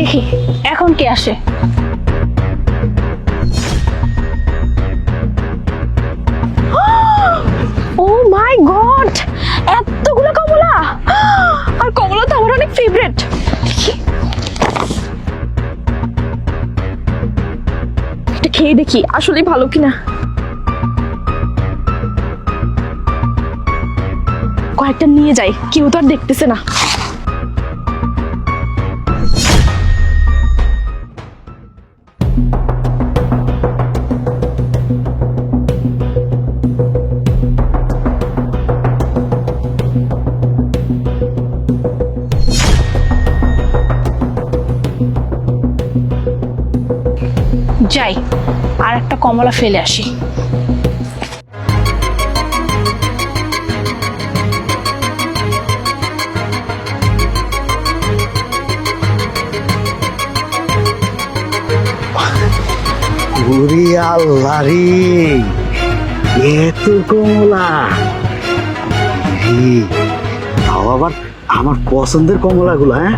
দেখি, এখন কে আসে? ও মাই গড, এতগুলো কমলা! আর কমলা তো আমার অনেক ফেভারিট এটা খেয়ে দেখি আসলে ভালো কিনা। কয়েকটা নিয়ে যাই, কেউ তো আর দেখতেছে না। আর একটা কমলা ফেলে আসি। ওরে আল্লাহ রে। এত কমলা। তাও আবার আমার পছন্দের হ্যাঁ?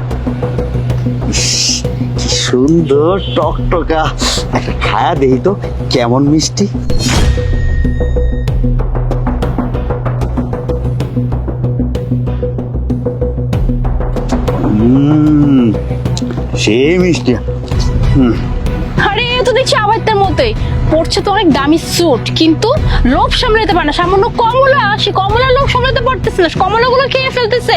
সুন্দর টকটকা। একটা খায়া দেই তো, কেমন মিষ্টি। হুম সে মিষ্টি। আরে তো দেখছি আবাইতের মতোই। পড়ছে তো অনেক দামি স্যুট কিন্তু লোভ সামলাতে পারে না। সামান্য কমলা সে কমলা লোভ সামলাতে পারতেছে না। কমলাগুলো খেয়ে ফেলতেছে?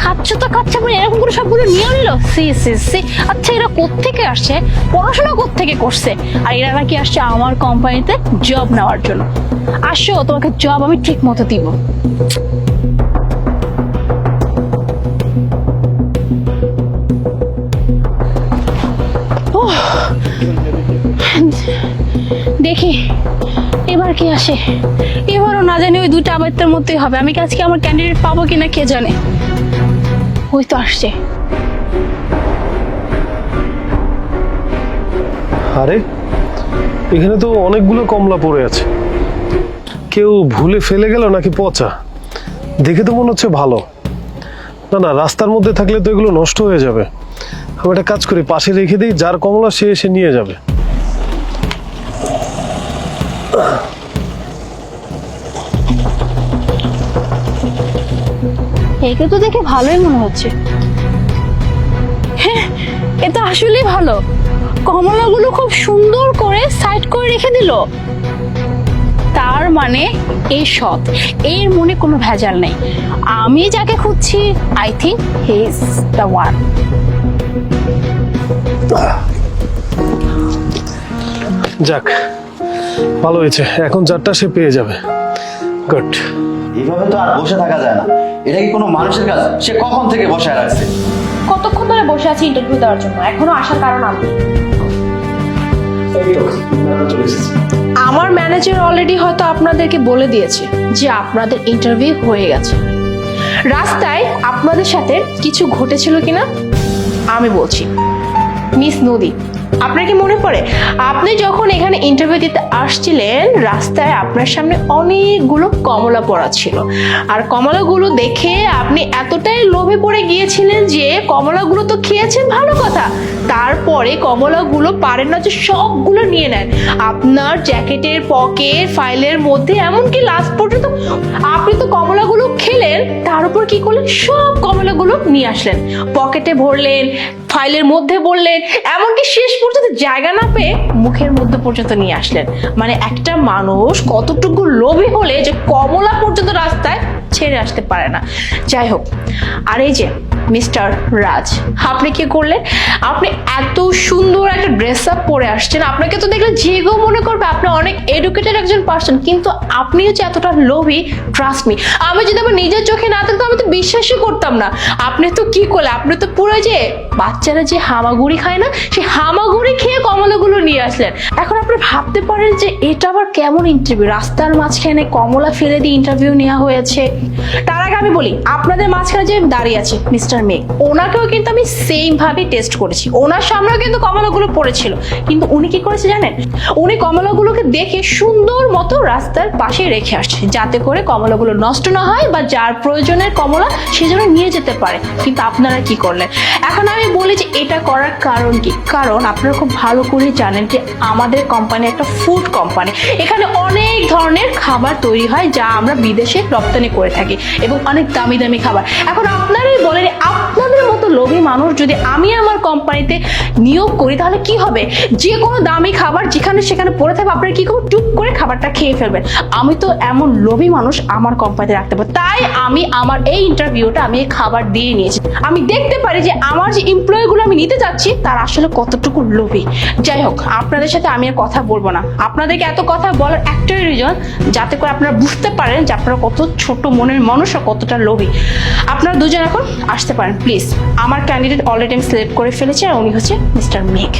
খাচ্ছে তো খাচ্ছে মানে এরকম করে সবগুলো নিয়ে নিল? সি সি সি। আচ্ছা এরা কোত্থেকে আসছে? পড়াশোনা কোত্থেকে করছে? আর এরা নাকি আসছে আমার কোম্পানিতে জব নেওয়ার জন্য। আসো, তোমাকে জব আমি ঠিক মতো দিব দেখি, এবার কি আসে? এবারও না জানি ওই দুইটা আবাইতের মতোই হবে। আমি আজকে আমার ক্যান্ডিডেট পাবো কিনা কে জানে? ওই তো আসছে। আরে, এখানে তো অনেকগুলো কমলা পড়ে আছে। কেউ ভুলে ফেলে গেল নাকি পচা? দেখে তো মনে হচ্ছে ভালো। না না, রাস্তার মধ্যে থাকলে তো এগুলো নষ্ট হয়ে যাবে। আমি একটা কাজ করি, পাশে রেখে দিই, যার কমলা সে এসে নিয়ে যাবে। একে তো দেখে ভালোই মনে হচ্ছে। হ্যাঁ এটা আসলেই ভালো। কমলাগুলো খুব সুন্দর করে সাইড করে রেখে দিল। তার মানে এই সৎ। এর মনে কোনো ভেজাল নেই। আমি যাকে খুঁজছি I think he is the one যাক ভালো হয়েছে। এখন যারটা সে পেয়ে যাবে। গুড এইভাবে তো আর বসে থাকা যায় না। এটা কি কোনো মানুষের কাজ? সে কখন থেকে বসায় রাখছে? কতক্ষণ ধরে বসে আছি ইন্টারভিউ দেওয়ার জন্য? এখনও আসার কারণ আমি। আমার ম্যানেজার অলরেডি হয়তো আপনাদেরকে বলে দিয়েছে যে আপনাদের ইন্টারভিউ হয়ে গেছে। রাস্তায় আপনাদের সাথে কিছু ঘটেছিল কিনা? আমি বলছি মিস নদী আপনার কি মনে পড়ে? আপনি যখন এখানে ইন্টারভিউ দিতে আসছিলেন, রাস্তায় আপনার সামনে অনেকগুলো কমলা পড়া ছিল। আর কমলাগুলো দেখে আপনি এতটাই লোভে পড়ে গিয়েছিলেন যে কমলাগুলো তো খেয়েছেন ভালো কথা। তারপরে কমলাগুলো পারেন না যে সবগুলো নিয়ে নেন। আপনার জ্যাকেটের পকেট ফাইলের মধ্যে, এমনকি লাস্ট পর্যন্ত আপনি তো কমলাগুলো খেলেন, তার উপর কি করলেন? সব কমলাগুলো নিয়ে আসলেন। পকেটে ভরলেন, ফাইলের মধ্যে বললেন এমনকি শেষ পর্যন্ত জায়গা না পেয়ে মুখের মধ্যে পর্যন্ত নিয়ে আসলেন। মানে একটা মানুষ কতটুকু লোভী হলে যে কমলা পর্যন্ত রাস্তায় ছেড়ে আসতে পারে না। যাই হোক, আর এই যে মিস্টার রাজ, আপনি কি করলেন? আপনি এত সুন্দর একটা ড্রেস আপ পরে আসছেন। আপনাকে তো দেখলে যে কেউ মনে করবে, আপনি অনেক এডুকেটেড একজন পার্সন কিন্তু আপনিও যে এতটা লোভী ট্রাস্ট মি আমি যদি নিজের চোখে না থাকতো, আমি তো বিশ্বাসই করতাম না। আপনি তো কি করলে আপনি তো পুরো যে বাচ্চারা যে হামাগুড়ি খায় না সেই হামাগুড়ি খেয়ে কমলাগুলো নিয়ে আসলেন। এখন আপনি ভাবতে পারেন যে এটা আবার কেমন ইন্টারভিউ রাস্তার মাঝখানে কমলা ফেলে দিয়ে ইন্টারভিউ নেওয়া হয়েছে। তার আগে আমি বলি, আপনাদের মাঝখানে যে দাঁড়িয়ে আছে মিস্টার মেঘ, ওনাকেও কিন্তু আমি সেম ভাবে টেস্ট করেছি। ওনার সামনেও কিন্তু কমলাগুলো পড়েছিল। কিন্তু উনি কি করেছে জানেন? উনি কমলাগুলোকে দেখে সুন্দর মতো রাস্তার পাশে রেখে আসছে, যাতে করে কমলাগুলো নষ্ট না হয় বা যার প্রয়োজনের কমলা সেজন্য নিয়ে যেতে পারে। কিন্তু আপনারা কি করলেন? এখন আমি বলি যে এটা করার কারণ কি? কারণ আপনারা খুব ভালো করে জানেন যে আমাদের কোম্পানি একটা ফুড কোম্পানি এখানে অনেক ধরনের খাবার তৈরি হয় যা আমরা বিদেশে রপ্তানি করে থাকি এবং অনেক দামি দামি খাবার। এখন আপনারাই বলেন আপনাদের মতো লোভী মানুষ যদি আমি আমার কোম্পানিতে নিয়োগ করি, তাহলে কি হবে? যে কোনো দামি খাবার যেখানে সেখানে পড়ে থাকবে, আপনারা কি করবেন টুক করে খাবারটা খেয়ে ফেলবেন। আমি তো এমন লোভী মানুষ আমার কোম্পানিতে রাখতে পারব। তাই আমি আমার এই ইন্টারভিউটা আমি খাবার দিয়ে নিয়েছি। আমি দেখতে পারি যে আমার যে এমপ্লয়িগুলো আমি নিতে যাচ্ছি, তার আসলে কতটুকু লোভী। যাই হোক, আপনাদের সাথে আমি আর কথা বলব না। আপনাদেরকে এত কথা বলার একটাই রিজন যাতে করে আপনারা বুঝতে পারেন যে আপনারা কত ছোট মনের মানুষ কতটা লোভী। আপনারা দুজন এখন আসতে পারেন প্লিজ আমার ক্যান্ডিডেট অলরেডি আমি সিলেক্ট করে ফেলেছি আর উনি হচ্ছে মিস্টার মেঘ